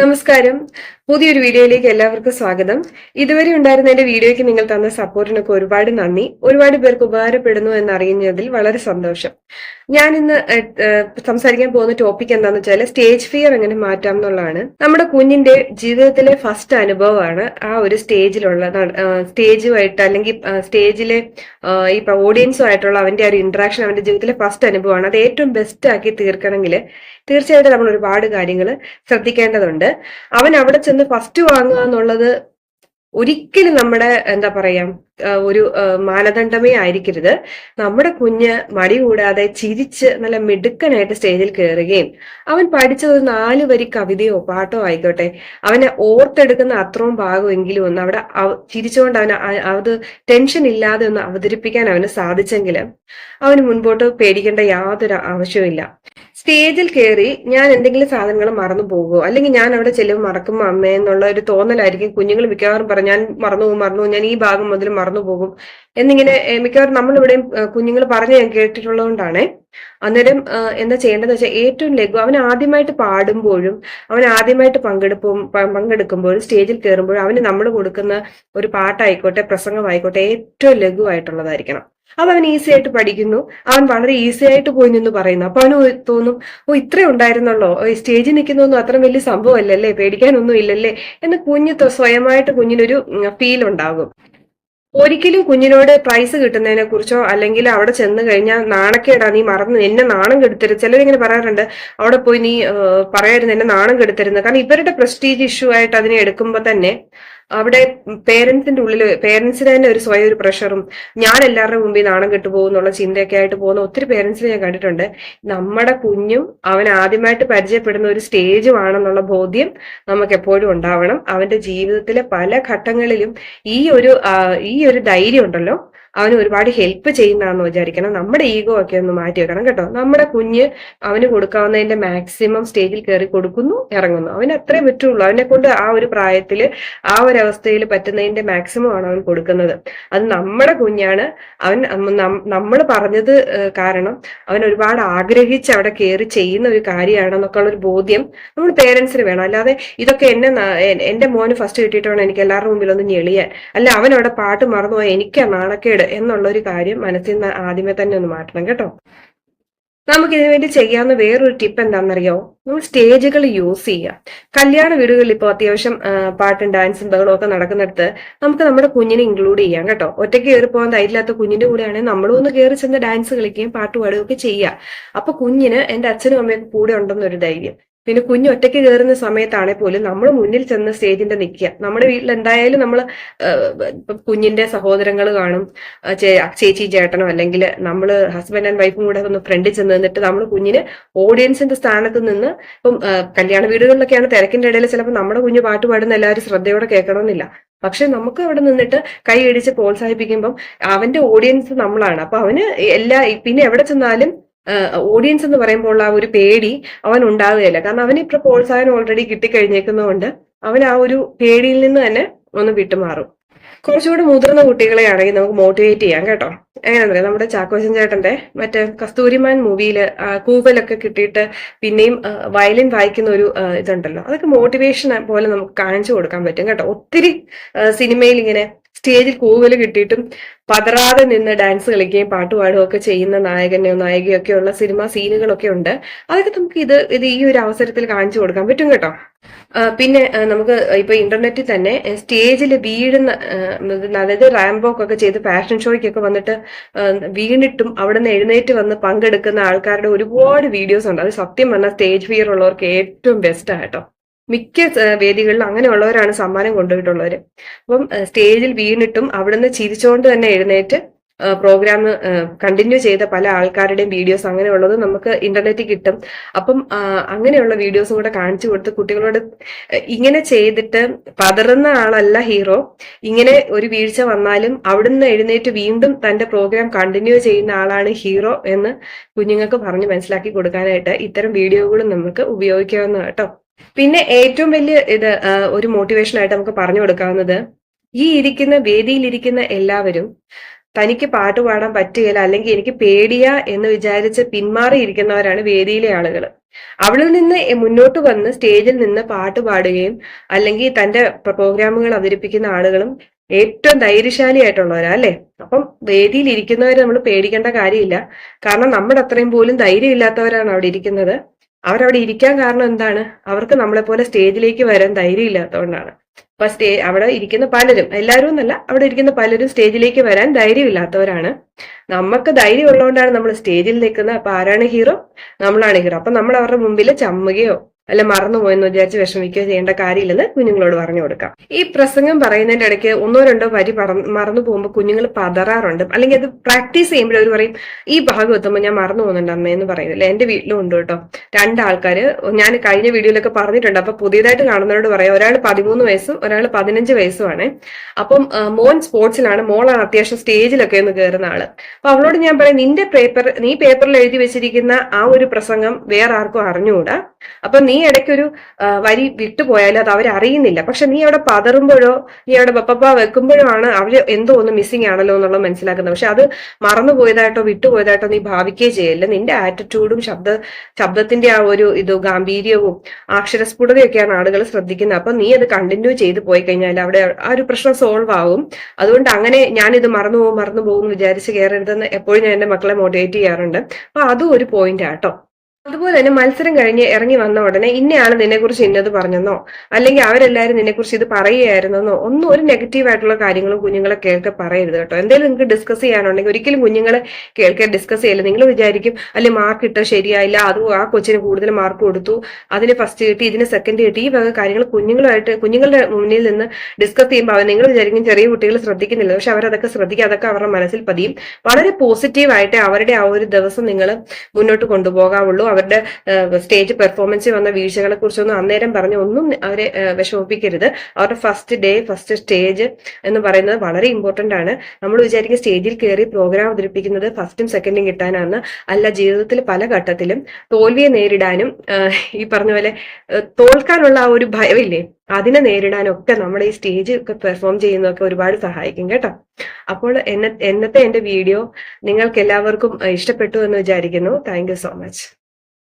നമസ്കാരം. പുതിയൊരു വീഡിയോയിലേക്ക് എല്ലാവർക്കും സ്വാഗതം. ഇതുവരെ ഉണ്ടായിരുന്ന എന്റെ വീഡിയോയ്ക്ക് നിങ്ങൾ തന്ന സപ്പോർട്ടിനൊക്കെ ഒരുപാട് നന്ദി. ഒരുപാട് പേർക്ക് ഉപകാരപ്പെടുന്നു എന്നറിയുന്നതിൽ വളരെ സന്തോഷം. ഞാൻ ഇന്ന് സംസാരിക്കാൻ പോകുന്ന ടോപ്പിക് എന്താണെന്ന് വെച്ചാൽ സ്റ്റേജ് ഫിയർ എങ്ങനെ മാറ്റാം എന്നുള്ളതാണ്. നമ്മുടെ കുഞ്ഞിന്റെ ജീവിതത്തിലെ ഫസ്റ്റ് അനുഭവമാണ് ആ ഒരു സ്റ്റേജിലുള്ള സ്റ്റേജുമായിട്ട് അല്ലെങ്കിൽ സ്റ്റേജിലെ ഈ ഓഡിയൻസുമായിട്ടുള്ള അവന്റെ ആ ഒരു ഇന്ററാക്ഷൻ അവന്റെ ജീവിതത്തിലെ ഫസ്റ്റ് അനുഭവമാണ്. അത് ഏറ്റവും ബെസ്റ്റ് ആക്കി തീർക്കണമെങ്കിൽ തീർച്ചയായിട്ടും നമ്മൾ ഒരുപാട് കാര്യങ്ങൾ ശ്രദ്ധിക്കേണ്ടതുണ്ട്. അവൻ അവിടെ ചെന്ന് ഫസ്റ്റ് വാങ്ങുക എന്നുള്ളത് ഒരിക്കലും നമ്മുടെ എന്താ പറയാ ഒരു മാനദണ്ഡമേ ആയിരിക്കരുത്. നമ്മുടെ കുഞ്ഞ് മടി കൂടാതെ ചിരിച്ച് നല്ല മിടുക്കനായിട്ട് സ്റ്റേജിൽ കയറുകയും അവൻ പഠിച്ചത് നാല് വരി കവിതയോ പാട്ടോ ആയിക്കോട്ടെ. അവനെ ഓർത്തെടുക്കുന്ന അത്രയും ഭാഗമെങ്കിലും ഒന്ന് അവിടെ അവ- ചിരിച്ചുകൊണ്ട് അവന് അത് ടെൻഷൻ ഇല്ലാതെ ഒന്ന് അവതരിപ്പിക്കാൻ അവന് സാധിച്ചെങ്കിൽ അവന് മുൻപോട്ട് പേടിക്കേണ്ട യാതൊരു ആവശ്യവുമില്ല. സ്റ്റേജിൽ കയറി ഞാൻ എന്തെങ്കിലും സാധനങ്ങൾ മറന്നു പോകുമോ അല്ലെങ്കിൽ ഞാൻ അവിടെ ചെല്ലുമ്പോൾ മറക്കും അമ്മ? എന്നുള്ള ഒരു തോന്നലായിരിക്കും കുഞ്ഞുങ്ങൾ മിക്കവാറും പറഞ്ഞു ഞാൻ മറന്നു പോകും മറന്നു ഞാൻ ഈ ഭാഗം മുതൽ മറന്നു പോകും. എന്നിങ്ങനെ മിക്കവാറും നമ്മളിവിടെയും കുഞ്ഞുങ്ങൾ പറഞ്ഞ് ഞാൻ കേട്ടിട്ടുള്ളതുകൊണ്ടാണ്. അന്നേരം എന്താ ചെയ്യേണ്ടതെന്ന് വെച്ചാൽ ഏറ്റവും ലഘു അവൻ ആദ്യമായിട്ട് പാടുമ്പോഴും അവൻ ആദ്യമായിട്ട് പങ്കെടുപ്പും പങ്കെടുക്കുമ്പോഴും സ്റ്റേജിൽ കയറുമ്പോഴും അവന് നമ്മൾ കൊടുക്കുന്ന ഒരു പാട്ടായിക്കോട്ടെ പ്രസംഗമായിക്കോട്ടെ ഏറ്റവും ലഘുവായിട്ടുള്ളതായിരിക്കണം. അത് അവൻ ഈസി ആയിട്ട് പഠിക്കുന്നു. അവൻ വളരെ ഈസി ആയിട്ട് പോയി നിന്ന് പറയുന്നു. അപ്പൊ അവന് തോന്നും ഓ ഇത്രേ ഉണ്ടായിരുന്നുള്ളോ? സ്റ്റേജിൽ നിൽക്കുന്നൊന്നും അത്ര വലിയ സംഭവം സംഭവമല്ലല്ലേ? പേടിക്കാനൊന്നും ഇല്ലല്ലേ? എന്ന് കുഞ്ഞ് സ്വയമായിട്ട് കുഞ്ഞിനൊരു ഫീൽ ഉണ്ടാകും. ഒരിക്കലും കുഞ്ഞിനോട് പ്രൈസ് കിട്ടുന്നതിനെ കുറിച്ചോ അല്ലെങ്കിൽ അവിടെ ചെന്ന് കഴിഞ്ഞാൽ നാണക്കേടാ നീ മറന്നു എന്നെ നാണം കെടുത്തരുത്. ചിലരിങ്ങനെ പറയാറുണ്ട് അവിടെ പോയി നീ പറയായിരുന്നു എന്നെ നാണം കെടുത്തരുന്നത് കാരണം ഇവരുടെ പ്രസ്റ്റീജ് ഇഷ്യൂ ആയിട്ട് അതിനെ എടുക്കുമ്പോൾ തന്നെ അവിടെ പേരൻസിന്റെ ഉള്ളിൽ പേരൻസിന് തന്നെ ഒരു സ്വയം ഒരു പ്രഷറും ഞാൻ എല്ലാവരുടെ മുമ്പിൽ നാണം കെട്ടുപോകും എന്നുള്ള ചിന്തയൊക്കെ ആയിട്ട് പോകുന്ന ഒത്തിരി പേരൻസിനെ ഞാൻ കണ്ടിട്ടുണ്ട്. നമ്മുടെ കുഞ്ഞും അവൻ ആദ്യമായിട്ട് പരിചയപ്പെടുന്ന ഒരു സ്റ്റേജുമാണെന്നുള്ള ബോധ്യം നമുക്ക് എപ്പോഴും ഉണ്ടാവണം. അവന്റെ ജീവിതത്തിലെ പല ഘട്ടങ്ങളിലും ഈ ഒരു ഈ ഒരു ധൈര്യം ഉണ്ടല്ലോ. അവന് ഒരുപാട് ഹെൽപ്പ് ചെയ്യുന്നതാണെന്ന് വിചാരിക്കണം. നമ്മുടെ ഈഗോ ഒക്കെ ഒന്ന് മാറ്റി വെക്കണം കേട്ടോ. നമ്മുടെ കുഞ്ഞ് അവന് കൊടുക്കാവുന്നതിന്റെ മാക്സിമം സ്റ്റേജിൽ കയറി കൊടുക്കുന്നു ഇറങ്ങുന്നു. അവന് അത്രേ പറ്റുള്ളൂ. അവനെ കൊണ്ട് ആ ഒരു പ്രായത്തിൽ ആ ഒരു അവസ്ഥയിൽ പറ്റുന്നതിന്റെ മാക്സിമം ആണ് അവൻ കൊടുക്കുന്നത്. അത് നമ്മുടെ കുഞ്ഞാണ്. അവൻ നമ്മൾ പറഞ്ഞത് കാരണം അവൻ ഒരുപാട് ആഗ്രഹിച്ച് അവിടെ കയറി ചെയ്യുന്ന ഒരു കാര്യമാണെന്നൊക്കെ ഉള്ള ഒരു ബോധ്യം നമ്മൾ പേരൻസിന് വേണം. അല്ലാതെ ഇതൊക്കെ എന്നെ എന്റെ മോന് ഫസ്റ്റ് കിട്ടിയിട്ട് വേണം എനിക്ക് എല്ലാവരുടെ മുമ്പിൽ ഒന്ന് ഞെളിയാൻ. അല്ല അവൻ അവിടെ പാട്ട് മറന്നുപോയി എനിക്ക് നാണക്കേട് എന്നുള്ള ഒരു കാര്യം മനസ്സിൽ നിന്ന് ആദ്യമേ തന്നെ ഒന്ന് മാറ്റണം കേട്ടോ. നമുക്ക് ഇതിനു വേണ്ടി ചെയ്യാവുന്ന വേറൊരു ടിപ്പ് എന്താണെന്നറിയോ? നമ്മൾ സ്റ്റേജുകൾ യൂസ് ചെയ്യുക. കല്യാണ വീടുകളിൽ ഇപ്പോൾ അത്യാവശ്യം പാട്ടും ഡാൻസും ബഹളവും ഒക്കെ നടക്കുന്നിടത്ത് നമുക്ക് നമ്മുടെ കുഞ്ഞിനെ ഇൻക്ലൂഡ് ചെയ്യാം കേട്ടോ. ഒറ്റയ്ക്ക് കയറി പോകാൻ ധൈര്യമില്ലാത്ത കുഞ്ഞിന്റെ കൂടെയാണെങ്കിൽ നമ്മളും ഒന്ന് കയറി ചെന്ന് ഡാൻസ് കളിക്കുകയും പാട്ട് പാടുകയും ഒക്കെ ചെയ്യുക. അപ്പൊ കുഞ്ഞിന് എന്റെ അച്ഛനും അമ്മയൊക്കെ കൂടെ ഉണ്ടെന്നൊരു ധൈര്യം. പിന്നെ കുഞ്ഞ് ഒറ്റയ്ക്ക് കയറുന്ന സമയത്താണെങ്കിൽ പോലും നമ്മൾ മുന്നിൽ ചെന്ന് സ്റ്റേജിന്റെ നിൽക്കുക നമ്മുടെ വീട്ടിൽ എന്തായാലും നമ്മൾ കുഞ്ഞിന്റെ സഹോദരങ്ങൾ കാണും ചേച്ചി ചേട്ടനോ അല്ലെങ്കിൽ നമ്മൾ ഹസ്ബൻഡ് ആൻഡ് വൈഫും കൂടെ ഒന്ന് ഫ്രണ്ടിൽ ചെന്ന് നിന്നിട്ട് നമ്മൾ കുഞ്ഞിന് ഓഡിയൻസിന്റെ സ്ഥാനത്ത് നിന്ന് ഇപ്പം കല്യാണ വീടുകളിലൊക്കെയാണ് തിരക്കിന്റെ ഇടയിൽ ചിലപ്പോൾ നമ്മുടെ കുഞ്ഞ് പാട്ട് പാടുന്ന എല്ലാവരും ശ്രദ്ധയോടെ കേൾക്കണമെന്നില്ല പക്ഷെ നമുക്ക് അവിടെ നിന്നിട്ട് കൈ ഇടിച്ച് പ്രോത്സാഹിപ്പിക്കുമ്പം അവന്റെ ഓഡിയൻസ് നമ്മളാണ്. അപ്പൊ അവന് എല്ലാ പിന്നെ എവിടെ ചെന്നാലും ഓഡിയൻസ് എന്ന് പറയുമ്പോൾ ആ ഒരു പേടി അവൻ ഉണ്ടാവുകയില്ല. കാരണം അവന് ഇപ്പൊ പ്രോത്സാഹനം ഓൾറെഡി കിട്ടിക്കഴിഞ്ഞേക്കുന്നതുകൊണ്ട് അവൻ ആ ഒരു പേടിയിൽ നിന്ന് തന്നെ ഒന്ന് വിട്ടുമാറും. കുറച്ചുകൂടി മുതിർന്ന കുട്ടികളെ ആണെങ്കിൽ നമുക്ക് മോട്ടിവേറ്റ് ചെയ്യാം കേട്ടോ. എങ്ങനെയാണെന്നറിയാം? നമ്മുടെ ചാക്കോച്ചൻ ചേട്ടന്റെ മറ്റേ കസ്തൂരിമാൻ മൂവിയിൽ കൂവലൊക്കെ കിട്ടിയിട്ട് പിന്നെയും വയലിൻ വായിക്കുന്ന ഒരു ഇതുണ്ടല്ലോ. അതൊക്കെ മോട്ടിവേഷൻ പോലെ നമുക്ക് കാണിച്ചു കൊടുക്കാൻ പറ്റും കേട്ടോ. ഒത്തിരി സിനിമയിൽ ഇങ്ങനെ സ്റ്റേജിൽ കൂകൽ കിട്ടിയിട്ടും പതറാതെ നിന്ന് ഡാൻസ് കളിക്കുകയും പാട്ട് പാടുകയും ഒക്കെ ചെയ്യുന്ന നായകനെയോ നായികയോ ഒക്കെ ഉള്ള സിനിമ സീനുകളൊക്കെ ഉണ്ട്. അതൊക്കെ നമുക്ക് ഇത് ഇത് ഈ ഒരു അവസരത്തിൽ കാണിച്ചു കൊടുക്കാൻ പറ്റും കേട്ടോ. പിന്നെ നമുക്ക് ഇപ്പൊ ഇന്റർനെറ്റിൽ തന്നെ സ്റ്റേജിൽ വീഴുന്ന അതായത് റാംബോക്ക് ഒക്കെ ചെയ്ത് ഫാഷൻ ഷോയ്ക്കൊക്കെ വന്നിട്ട് വീണിട്ടും അവിടെ നിന്ന് എഴുന്നേറ്റ് വന്ന് പങ്കെടുക്കുന്ന ആൾക്കാരുടെ ഒരുപാട് വീഡിയോസ് ഉണ്ട്. അത് സത്യം പറഞ്ഞാൽ സ്റ്റേജ് ഫിയർ ഉള്ളവർക്ക് ഏറ്റവും ബെസ്റ്റ് ആട്ടോ മിക്ക വേദികളിലും അങ്ങനെയുള്ളവരാണ് സമ്മാനം കൊണ്ടുപോയിട്ടുള്ളവര്. അപ്പം സ്റ്റേജിൽ വീണിട്ടും അവിടുന്ന് ചിരിച്ചുകൊണ്ട് തന്നെ എഴുന്നേറ്റ് പ്രോഗ്രാം കണ്ടിന്യൂ ചെയ്ത പല ആൾക്കാരുടെയും വീഡിയോസ് അങ്ങനെയുള്ളത് നമുക്ക് ഇന്റർനെറ്റിൽ കിട്ടും. അപ്പം അങ്ങനെയുള്ള വീഡിയോസും കൂടെ കാണിച്ചു കൊടുത്ത് കുട്ടികളോട് ഇങ്ങനെ ചെയ്തിട്ട് പതറുന്ന ആളല്ല ഹീറോ. ഇങ്ങനെ ഒരു വീഴ്ച വന്നാലും അവിടുന്ന് എഴുന്നേറ്റ് വീണ്ടും തന്റെ പ്രോഗ്രാം കണ്ടിന്യൂ ചെയ്യുന്ന ആളാണ് ഹീറോ എന്ന് കുഞ്ഞുങ്ങൾക്ക് പറഞ്ഞ് മനസ്സിലാക്കി കൊടുക്കാനായിട്ട് ഇത്തരം വീഡിയോകളും നമുക്ക് ഉപയോഗിക്കാവുന്ന കേട്ടോ. പിന്നെ ഏറ്റവും വലിയ ഇത് ഒരു മോട്ടിവേഷൻ ആയിട്ട് നമുക്ക് പറഞ്ഞു കൊടുക്കാവുന്നത് ഈ ഇരിക്കുന്ന വേദിയിൽ ഇരിക്കുന്ന എല്ലാവരും തനിക്ക് പാട്ട് പാടാൻ പറ്റുകയില്ല അല്ലെങ്കിൽ എനിക്ക് പേടിയ എന്ന് വിചാരിച്ച് പിന്മാറിയിരിക്കുന്നവരാണ് വേദിയിലെ ആളുകൾ അവളിൽ നിന്ന് മുന്നോട്ട് വന്ന് സ്റ്റേജിൽ നിന്ന് പാട്ട് പാടുകയും അല്ലെങ്കിൽ തന്റെ പ്രോഗ്രാമുകൾ അവതരിപ്പിക്കുന്ന ആളുകളും ഏറ്റവും ധൈര്യശാലിയായിട്ടുള്ളവരാ അല്ലെ? അപ്പം വേദിയിൽ ഇരിക്കുന്നവരെ നമ്മൾ പേടിക്കേണ്ട കാര്യമില്ല. കാരണം നമ്മുടെ അത്രയും പോലും ധൈര്യമില്ലാത്തവരാണ് അവിടെ ഇരിക്കുന്നത്. അവരവിടെ ഇരിക്കാൻ കാരണം എന്താണ്? അവർക്ക് നമ്മളെ പോലെ സ്റ്റേജിലേക്ക് വരാൻ ധൈര്യം ഇല്ലാത്തതുകൊണ്ടാണ് അപ്പൊ സ്റ്റേ അവിടെ ഇരിക്കുന്ന പലരും എല്ലാവരും എന്നല്ല അവിടെ ഇരിക്കുന്ന പലരും സ്റ്റേജിലേക്ക് വരാൻ ധൈര്യമില്ലാത്തവരാണ്. നമുക്ക് ധൈര്യം ഉള്ളതുകൊണ്ടാണ് നമ്മൾ സ്റ്റേജിൽ നിൽക്കുന്നത്. അപ്പൊ ആരാണ് ഹീറോ നമ്മളാണ് ഹീറോ അപ്പൊ നമ്മൾ അവരുടെ മുമ്പിൽ ചമ്മുകയോ അല്ല മറന്നുപോയെന്ന് വിചാരിച്ച് വിഷമിക്കുകയോ ചെയ്യേണ്ട കാര്യമില്ലെന്ന് കുഞ്ഞുങ്ങളോട് പറഞ്ഞു കൊടുക്കാം. ഈ പ്രസംഗം പറയുന്നതിന്റെ ഇടയ്ക്ക് ഒന്നോ രണ്ടോ വരി മറന്നു പോകുമ്പോൾ കുഞ്ഞുങ്ങൾ പതറാറുണ്ട്. അല്ലെങ്കിൽ അത് പ്രാക്ടീസ് ചെയ്യുമ്പോൾ അവർ പറയും ഈ ഭാഗം എത്തുമ്പോൾ ഞാൻ മറന്നു പോകുന്നുണ്ട് അമ്മ എന്ന് പറയുന്നില്ല എന്റെ വീട്ടിലും ഉണ്ട് കേട്ടോ. രണ്ടാൾക്കാർ ഞാൻ കഴിഞ്ഞ വീഡിയോയിലൊക്കെ പറഞ്ഞിട്ടുണ്ട്. അപ്പൊ പുതിയതായിട്ട് കാണുന്നവരോട് പറയാം ഒരാൾ പതിമൂന്ന് വയസ്സും ഒരാൾ പതിനഞ്ച് വയസ്സുമാണ്. അപ്പം മോൻ സ്പോർട്സിലാണ് മോളാണ് അത്യാവശ്യം സ്റ്റേജിലൊക്കെ ഒന്ന് കയറുന്ന ആൾ. അപ്പൊ അവളോട് ഞാൻ പറയാം നിന്റെ പേപ്പർ നീ പേപ്പറിൽ എഴുതി വെച്ചിരിക്കുന്ന ആ ഒരു പ്രസംഗം വേറെ ആർക്കും അറിഞ്ഞുകൂടാ. അപ്പൊ നീ ഇടയ്ക്കൊരു വരി വിട്ടുപോയാലും അത് അവരറിയുന്നില്ല. പക്ഷെ നീ അവിടെ പതറുമ്പോഴോ നീ അവിടെ ബപ്പപ്പ വെക്കുമ്പോഴോ ആണ് അവർ എന്തോ ഒന്ന് മിസ്സിംഗ് ആണല്ലോ എന്നുള്ളത് മനസ്സിലാക്കുന്നത്. പക്ഷെ അത് മറന്നുപോയതായിട്ടോ വിട്ടുപോയതായിട്ടോ നീ ഭാവിക്കുകയേ ചെയ്യല്ല. നിന്റെ ആറ്റിറ്റ്യൂഡും ശബ്ദ ശബ്ദത്തിന്റെ ആ ഒരു ഇത് ഗാംഭീര്യവും അക്ഷരസ്ഫുടതയൊക്കെയാണ് ആളുകൾ ശ്രദ്ധിക്കുന്നത്. അപ്പൊ നീ അത് കണ്ടിന്യൂ ചെയ്ത് പോയി കഴിഞ്ഞാൽ അവിടെ ആ ഒരു പ്രശ്നം സോൾവ് ആവും. അതുകൊണ്ട് അങ്ങനെ ഞാൻ ഇത് മറന്നു പോകും മറന്നു പോകും വിചാരിച്ച് കയറരുതെന്ന് എപ്പോഴും ഞാൻ എന്റെ മക്കളെ മോട്ടിവേറ്റ് ചെയ്യാറുണ്ട്. അപ്പൊ അതും ഒരു പോയിന്റ് ആട്ടോ അതുപോലെ തന്നെ മത്സരം കഴിഞ്ഞ് ഇറങ്ങി വന്ന ഉടനെ ഇന്നയാണ് നിന്നെക്കുറിച്ച് ഇന്നത് പറഞ്ഞെന്നോ? അല്ലെങ്കിൽ അവരെല്ലാവരും നിന്നെക്കുറിച്ച് ഇത് പറയുകയായിരുന്നെന്നോ? ഒന്നും ഒരു നെഗറ്റീവ് ആയിട്ടുള്ള കാര്യങ്ങളും കുഞ്ഞുങ്ങളെ കേൾക്കെ പറയരുത് കേട്ടോ. എന്തെങ്കിലും നിങ്ങൾക്ക് ഡിസ്കസ് ചെയ്യാനുണ്ടെങ്കിൽ ഒരിക്കലും കുഞ്ഞുങ്ങളെ കേൾക്കാൻ ഡിസ്കസ് ചെയ്യില്ല. നിങ്ങൾ വിചാരിക്കും അല്ലെ മാർക്ക് ഇട്ടോ ശരിയായില്ല. അത് ആ കൊച്ചിന് കൂടുതൽ മാർക്ക് കൊടുത്തു. അതിന് ഫസ്റ്റ് കിട്ടി ഇതിന് സെക്കൻഡ് കിട്ടി. ഈ വക കാര്യങ്ങൾ കുഞ്ഞുങ്ങളുമായിട്ട് കുഞ്ഞുങ്ങളുടെ മുന്നിൽ നിന്ന് ഡിസ്കസ് ചെയ്യുമ്പോൾ അവർ നിങ്ങൾ വിചാരിക്കും ചെറിയ കുട്ടികൾ ശ്രദ്ധിക്കുന്നില്ല. പക്ഷെ അവരതൊക്കെ ശ്രദ്ധിക്കുക അതൊക്കെ അവരുടെ മനസ്സിൽ പതിയും. വളരെ പോസിറ്റീവായിട്ട് അവരുടെ ആ ഒരു ദിവസം നിങ്ങൾ മുന്നോട്ട് കൊണ്ടുപോകാവുള്ളൂ. അവരുടെ സ്റ്റേജ് പെർഫോമൻസിൽ വന്ന വീഴ്ചകളെ കുറിച്ചൊന്നും അന്നേരം പറഞ്ഞ് ഒന്നും അവരെ വിഷമിപ്പിക്കരുത്. അവരുടെ ഫസ്റ്റ് ഡേ ഫസ്റ്റ് സ്റ്റേജ് എന്ന് പറയുന്നത് വളരെ ഇമ്പോർട്ടന്റ് ആണ്. നമ്മൾ വിചാരിക്കും സ്റ്റേജിൽ കയറി പ്രോഗ്രാം അവതരിപ്പിക്കുന്നത് ഫസ്റ്റും സെക്കൻഡും കിട്ടാനാണ്. അല്ല ജീവിതത്തിൽ പല ഘട്ടത്തിലും തോൽവിയെ നേരിടാനും ഈ പറഞ്ഞ പോലെ തോൽക്കാനുള്ള ആ ഒരു ഭയമില്ലേ അതിനെ നേരിടാനൊക്കെ നമ്മൾ ഈ സ്റ്റേജ് ഒക്കെ പെർഫോം ചെയ്യുന്നതൊക്കെ ഒരുപാട് സഹായിക്കും കേട്ടോ. അപ്പോൾ എന്ന എന്നത്തെ എന്റെ വീഡിയോ നിങ്ങൾക്ക് എല്ലാവർക്കും ഇഷ്ടപ്പെട്ടു എന്ന് വിചാരിക്കുന്നു. Thank so much.